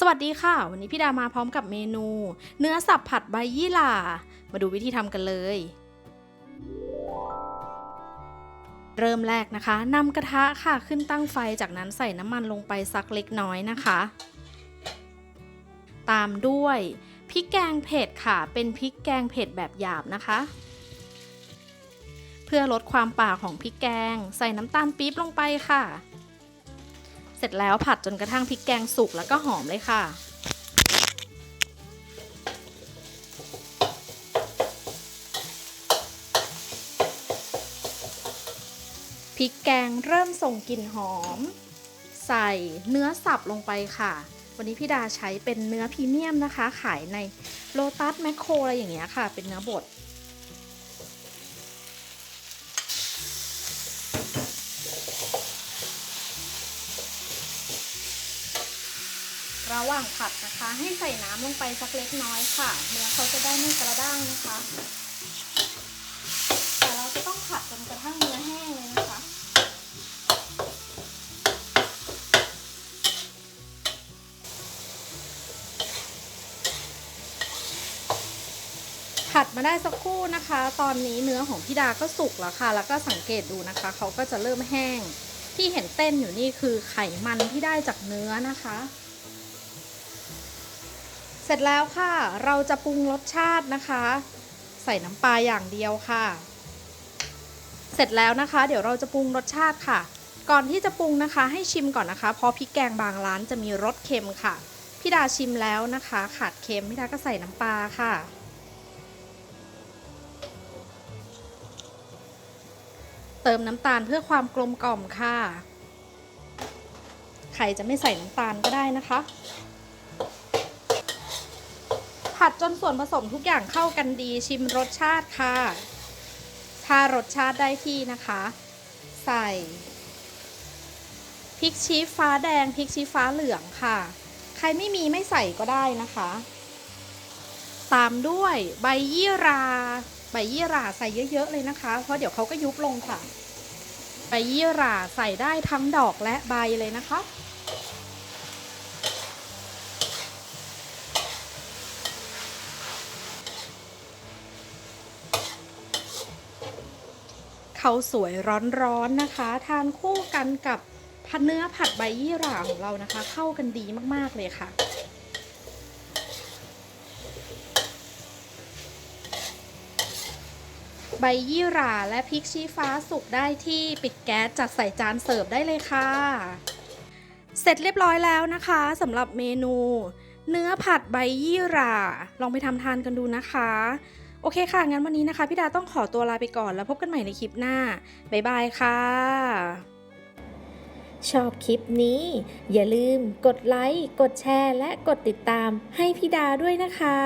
สวัสดีค่ะ วันนี้พี่ดามาพร้อมกับเมนู เนื้อสับผัดใบยี่หร่า มาดูวิธีทำกันเลย เริ่มแรกนะคะนำกระทะค่ะขึ้นตั้งไฟจากนั้นใส่น้ำมันลงไปสักเล็กน้อยนะคะ ตามด้วยพริกแกงเผ็ดค่ะ เป็นพริกแกงเผ็ดแบบหยาบนะคะ เพื่อลดความป่าของพริกแกง ใส่น้ำตาลปี๊บลงไปค่ะ เสร็จแล้วผัดจนกระทั่งพริกแกงสุกแล้วก็หอมเลยค่ะ พริกแกงเริ่มส่งกลิ่นหอม ใส่เนื้อสับลงไปค่ะ วันนี้พี่ดาใช้เป็นเนื้อพรีเมียมนะคะ ขายในโลตัสแมคโครอะไรอย่างเงี้ยค่ะ เป็นเนื้อบด ระหว่างผัดนะคะ ให้ใส่น้ำลงไปสักเล็กน้อยค่ะ เนื้อเขาจะได้ไม่กระด้างนะคะ แต่เราจะต้องผัดจนกระทั่งเนื้อแห้งเลยนะคะ ผัดมาได้สักครู่นะคะ ตอนนี้เนื้อของพี่ดาก็สุกแล้วค่ะ แล้วก็สังเกตดูนะคะ เขาก็จะเริ่มแห้ง ที่เห็นเต้นอยู่นี่คือไขมันที่ได้จากเนื้อนะคะ เสร็จแล้วค่ะ เราจะปรุงรสชาตินะคะ ใส่น้ำปลาอย่างเดียวค่ะ เสร็จแล้วนะคะ เดี๋ยวเราจะปรุงรสชาติค่ะ ก่อนที่จะปรุงนะคะ ให้ชิมก่อนนะคะ เพราะพริกแกงบางร้านจะมีรสเค็มค่ะพี่ดาชิมแล้วนะคะ ขาดเค็มพี่ดาก็ใส่น้ำปลาค่ะ เติมน้ำตาลเพื่อความกลมกล่อมค่ะ ใครจะไม่ใส่น้ำตาลก็ได้นะคะ ผัดจนส่วนผสมทุกอย่างเข้ากันดีชิมรสชาติค่ะ ถ้ารสชาติได้ที่นะคะ ใส่พริกชี้ฟ้าแดงพริกชี้ฟ้าเหลืองค่ะ ใครไม่มีไม่ใส่ก็ได้นะคะ ตามด้วยใบยี่รา ใบยี่ราใส่เยอะๆเลยนะคะ เพราะเดี๋ยวเขาก็ยุบลงค่ะ ใบยี่ราใส่ได้ทั้งดอกและใบเลยนะคะ เขาสวยร้อนๆนะคะ ทานคู่กันกับผัดเนื้อผัดใบยี่หร่าของเรานะคะ เข้ากันดีมากๆเลยค่ะ ใบยี่หร่าและพริกชี้ฟ้าสุกได้ที่ปิดแก๊สจัดใส่จานเสิร์ฟได้เลยค่ะ เสร็จเรียบร้อยแล้วนะคะสำหรับเมนู เนื้อผัดใบยี่หร่า ลองไปทำทานกันดูนะคะ โอเคค่ะ งั้นวันนี้นะคะ พี่ดาต้องขอตัวลาไปก่อนแล้วพบกันใหม่ในคลิปหน้า บ๊ายบายค่ะ ชอบคลิปนี้ อย่าลืมกดไลค์ กดแชร์ และกดติดตามให้พี่ดาด้วยนะคะ